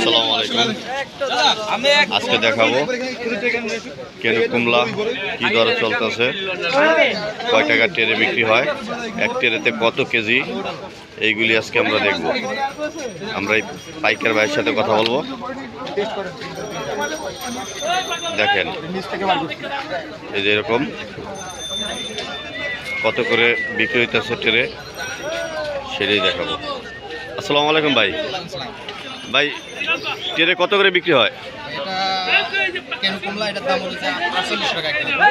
আসসালামু আলাইকুম। আজকে দেখাবো কেন কুমলা কি দরে চলতেছে, কয় টাকা টেরে বিক্রি হয়, এক টেরেতে কত কেজি, এইগুলি আজকে আমরা দেখব। আমরা এই পাইকার ভাইয়ের সাথে কথা বলব। দেখেন, এই যে এরকম, কত করে বিক্রি হইতেছে ট্রেনে সেটাই দেখাবো। আসসালামু আলাইকুম ভাই। ভাই ট্রেনে কত করে বিক্রি হয়?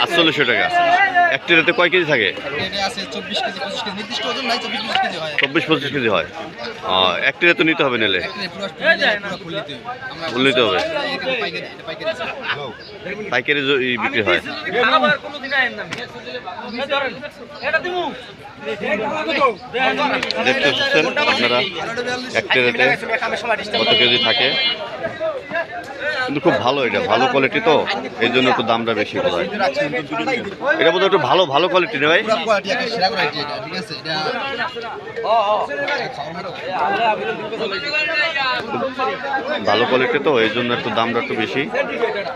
আটচল্লিশশো টাকা। এক ট্রেনেতে কয় কেজি থাকে? চব্বিশ পঁচিশ কেজি। নির্দিষ্ট ওজন নাই চব্বিশ পঁচিশ কেজি হয়। হয়। এক ট্রেনে তো নিতে হবে নিলে ফুল নিতে হবে। পাইকারি বিক্রি হয়। আপনারা এক কত কেজি থাকে কিন্তু খুব ভালো এটা ভালো কোয়ালিটি তো এই জন্য একটু দামটা বেশি এটা বোধহয় একটু ভালো ভালো কোয়ালিটি রে ভাই ভালো কোয়ালিটি তো এই জন্য একটু দামটা একটু বেশি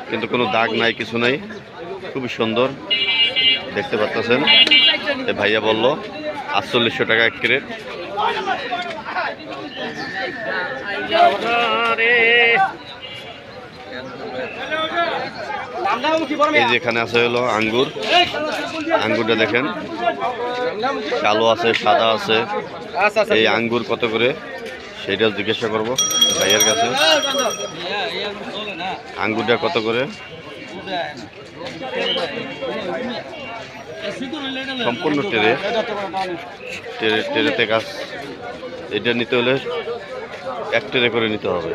কিন্তু কোনো দাগ নাই, কিছু নাই। খুবই সুন্দর। দেখতে পাচ্ছেন ভাইয়া বলল, আটচল্লিশশো টাকা এক ক্রেট। এই যে এখানে আছে হলো আঙ্গুর। আঙ্গুরটা দেখেন। কালো আছে, সাদা আছে। এই আঙ্গুর কত করে? সেটা জিজ্ঞাসা করব ভাইয়ের কাছে। আঙ্গুরটা কত করে? সম্পূর্ণ টেরে। টেরে টেরেতে কাজ। এটা নিতে হলে এক টেরে করে নিতে হবে।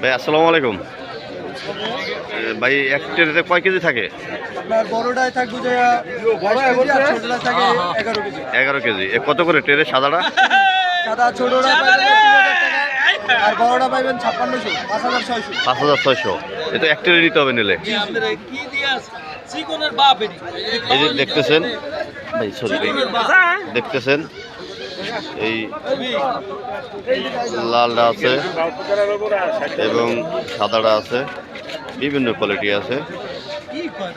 ভাই আসসালামু আলাইকুম। ভাই এক টেরেতে কয় কেজি থাকে? এগারো কেজি। এ কত করে টেরে সাদাটা? সাদা ছোটটা পাইবেন তিন হাজার টাকা আর বড়টা পাইবেন ছাপ্পান্নশো পাঁচ হাজার ছয়শো। পাঁচ হাজার ছয়শো। এ তো এক টেরে নিতে হবে নিলে। এই যে দেখতেছেন ভাই সরি দেখতেছেন এই লালটা আছে এবং সাদাটা আছে বিভিন্ন কোয়ালিটি আছে।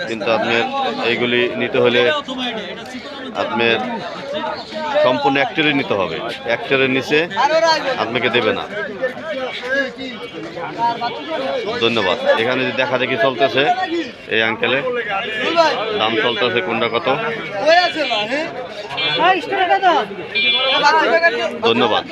কিন্তু আপনার এইগুলি নিতে হলে আপনার সম্পূর্ণ একটারে নিতে হবে। একটারের নিচে আপনাকে দেবে না। ধন্যবাদ। এখানে যে দেখা দেখি চলতেছে, এই আঙ্কেলে দাম চলতেছে কোনটা কত? ধন্যবাদ।